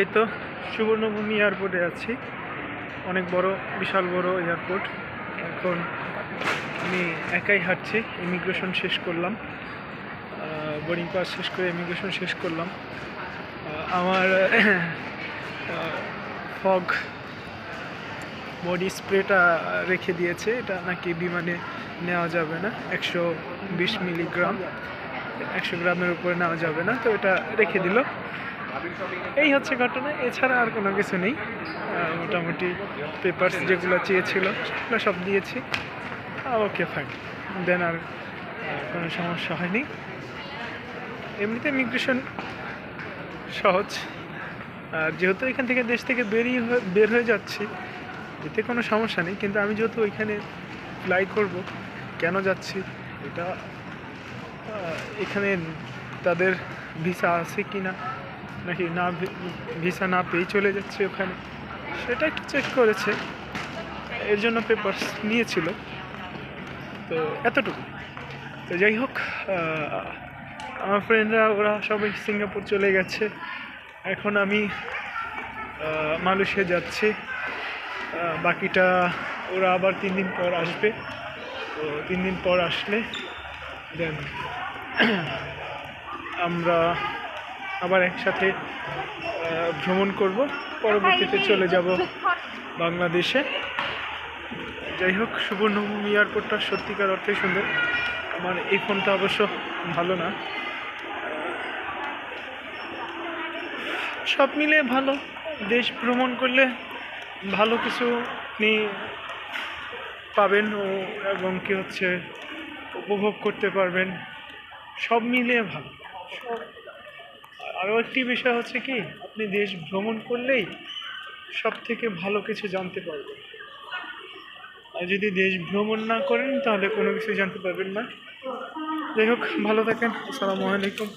এই তো সুবর্ণভূমি এয়ারপোর্টে আছি। অনেক বড়, বিশাল বড় এয়ারপোর্ট। এখন আমি একাই হাঁটছি ইমিগ্রেশন শেষ করলাম। বোর্ডিং পাস শেষ করে ইমিগ্রেশন শেষ করলাম। আমার ফগ বডি স্প্রেটা রেখে দিয়েছে। এটা নাকি বিমানে নেওয়া যাবে না। একশো বিশ মিলিগ্রাম, একশো গ্রামের উপরে নেওয়া যাবে না। তো এটা রেখে দিল। এই হচ্ছে ঘটনা, এছাড়া আর কোনো কিছু নেই। মোটামুটি পেপারস যেগুলো চেয়েছিল, সেগুলো সব দিয়েছি। ওকে ফাইন দেন আর কোনো সমস্যা হয়নি। এমনিতে ইমিগ্রেশন সহজ। আর যেহেতু এখান থেকে দেশ থেকে বেরিয়ে বের হয়ে যাচ্ছি, এতে কোনো সমস্যা নেই। কিন্তু আমি যেহেতু ওইখানে ফ্লাই করব, কেন যাচ্ছি, এটা এখানে তাদের ভিসা আছে কি না নাকি না ভিসা না পেয়ে চলে যাচ্ছে ওখানে? সেটা একটু চেক করেছে। এর জন্য পেপারস নিয়েছিল। তো এতটুকু। তো যাই হোক আমার ফ্রেন্ডরা ওরা সবাই সিঙ্গাপুর চলে গেছে। এখন আমি মালয়েশিয়া যাচ্ছি। বাকিটা ওরা আবার তিন দিন পর আসবে। তো তিন দিন পর আসলে দেন আমরা আবার একসাথে ভ্রমণ করব। পরবর্তীতে চলে যাব বাংলাদেশে। যাই হোক সুবর্ণভূমি এয়ারপোর্টটা সত্যিকার অর্থে সুন্দর। আমার এই ফোনটা অবশ্য ভালো না। সব মিলে ভালো। দেশ ভ্রমণ করলে ভালো কিছু আপনি পাবেন ও এবং কি হচ্ছে উপভোগ করতে পারবেন। সব মিলিয়ে ভালো। সব আরও একটি বিষয় হচ্ছে কি, আপনি দেশ ভ্রমণ করলেই সব থেকে ভালো কিছু জানতে পারবেন। আর যদি দেশ ভ্রমণ না করেন, তাহলে কোনো কিছু জানতে পারবেন না। যাই হোক, ভালো থাকেন। আসসালামু আলাইকুম।